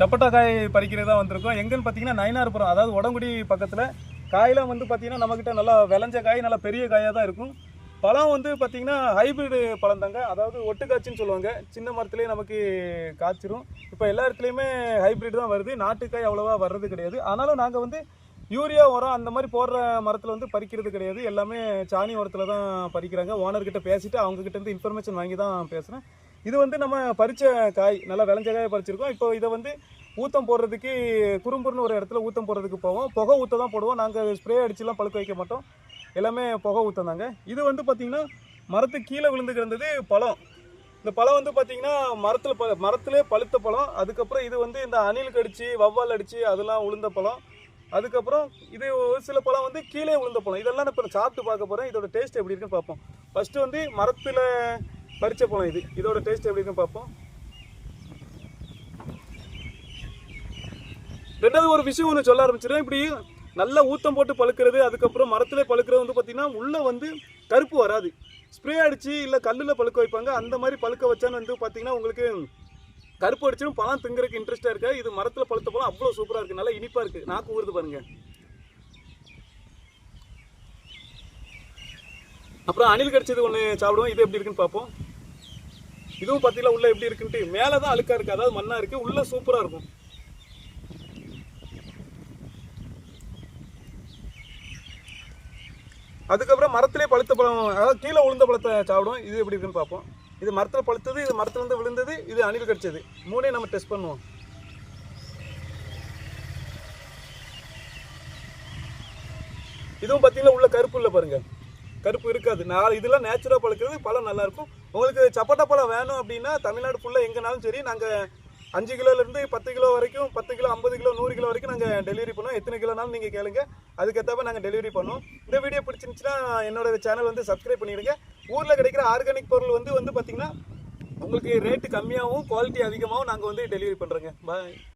சப்போட்டா காய் பறிக்கிறதா வந்திருக்கோம். எங்கன்னு பார்த்தீங்கன்னா நயினார்புரம் அதாவது உடங்குடி பக்கத்தில் காயெல்லாம் வந்து பார்த்தீங்கன்னா நம்மக்கிட்ட நல்லா விளைஞ்ச காய் நல்லா பெரிய காயாக தான் இருக்கும். பழம் வந்து பார்த்திங்கன்னா ஹைபிரிடு பழம் தாங்க அதாவது ஒட்டுக்காய்ச்சின்னு சொல்லுவாங்க. சின்ன மரத்துலேயே நமக்கு காய்ச்சிரும். இப்போ எல்லா இடத்துலையுமே ஹைபிரிட் தான் வருது. நாட்டுக்காய் அவ்வளோவா வர்றது கிடையாது. ஆனாலும் நாங்கள் வந்து யூரியா உரம் அந்த மாதிரி போடுற மரத்தில் வந்து பறிக்கிறது கிடையாது. எல்லாமே சாணி உரத்தில் தான் பறிக்கிறாங்க. ஓனர்கிட்ட பேசிவிட்டு அவங்க இருந்து இன்ஃபர்மேஷன் வாங்கி தான் பேசுகிறேன் இது வந்து நம்ம பறித்த காய் நல்லா விளைஞ்ச காயை பறிச்சிருக்கோம். இப்போ இதை வந்து ஊத்தம் போடுறதுக்கு குறும்புறுன்னு ஒரு இடத்துல ஊத்தம் போடுறதுக்கு போவோம். புகை ஊற்ற தான் போடுவோம். நாங்கள் ஸ்ப்ரே அடிச்சுலாம் பழுக்க வைக்க மாட்டோம். எல்லாமே புகை ஊற்றம் தாங்க. இது வந்து பார்த்திங்கன்னா மரத்துக்கு கீழே விழுந்து கிடந்தது பழம். இந்த பழம் வந்து பார்த்தீங்கன்னா மரத்தில் ப மரத்துலேயே பழுத்த பழம். அதுக்கப்புறம் இது வந்து இந்த அணில் கடிச்சு வவ்வால் அடித்து அதெல்லாம் உளுந்த பழம். அதுக்கப்புறம் இது ஒரு சில பழம் வந்து கீழே விழுந்த பழம். இதெல்லாம் நான் இப்போ சாப்பிட்டு பார்க்க போகிறேன் இதோட டேஸ்ட் எப்படி இருக்குன்னு பார்ப்போம். ஃபஸ்ட்டு வந்து மரத்தில் பறிச்ச பழம் இது. இதோட டேஸ்ட் எப்படி இருக்கும் பார்ப்போம். ரெண்டாவது ஒரு விஷயம் ஒன்று சொல்ல ஆரம்பிச்சிடுறேன். இப்படி நல்லா ஊத்தம் போட்டு பழுக்கிறது அதுக்கப்புறம் மரத்திலே பழுக்கிறது வந்து பார்த்தீங்கன்னா உள்ளே வந்து கருப்பு வராது. ஸ்ப்ரே அடித்து இல்லை கல்லில் பழுக்க வைப்பாங்க. அந்த மாதிரி பழுக்க வச்சான்னு வந்து பார்த்தீங்கன்னா உங்களுக்கு கருப்பு அடிச்சிடும் பழம் திங்கிறதுக்கு இன்ட்ரெஸ்ட்டாக இருக்கா இது மரத்தில் பழுத்த பழம் அவ்வளோ சூப்பராக இருக்குது நல்லா இனிப்பாக இருக்குது நாக்கு ஊறுது பாருங்கள் அப்புறம் அணில் கடிச்சது ஒன்று சாப்பிடுவோம். இது எப்படி இருக்குன்னு பார்ப்போம். இதுவும் பார்த்தீங்களா உள்ள எப்படி இருக்குன்ட்டு. மேலே தான் அழுக்கா இருக்குது அதாவது மண்ணாக இருக்குது உள்ள சூப்பராக இருக்கும். அதுக்கப்புறம் மரத்திலே பழுத்த பழம் அதாவது கீழே உளுந்த பழத்தை சாப்பிடும் இது எப்படி இருக்குன்னு பார்ப்போம். இது மரத்தில் பழுத்தது இது மரத்துல இருந்து விழுந்தது இது அணில் கடிச்சது. மூணையும் நம்ம டெஸ்ட் பண்ணுவோம். இதுவும் பார்த்தீங்கன்னா உள்ள கருப்பு இல்லை பாருங்கள் கருப்பு இருக்காது. நான் இதெல்லாம் நேச்சுரலாக பழுக்கிறது பழம் நல்லா இருக்கும். உங்களுக்கு சப்போட்டா பழம் வேணும் அப்படின்னா தமிழ்நாடு ஃபுல்லாக எங்கேனாலும் சரி நாங்கள் அஞ்சு கிலோலேருந்து பத்து கிலோ வரைக்கும் பத்து கிலோ ஐம்பது கிலோ நூறு கிலோ வரைக்கும் நாங்கள் டெலிவரி பண்ணுவோம். எத்தனை கிலோனாலும் நீங்கள் கேளுங்க. அதுக்கேற்றப்ப நாங்கள் டெலிவரி பண்ணுவோம். இந்த வீடியோ பிடிச்சிருந்துச்சுன்னா என்னோட சேனல் வந்து சப்ஸ்கிரைப் பண்ணிடுங்க. ஊரில் கிடைக்கிற ஆர்கானிக் பொருள் வந்து வந்து பார்த்திங்கன்னா உங்களுக்கு ரேட்டு கம்மியாகவும் குவாலிட்டி அதிகமாகவும் நாங்கள் வந்து டெலிவரி பண்ணுறோங்க பாய்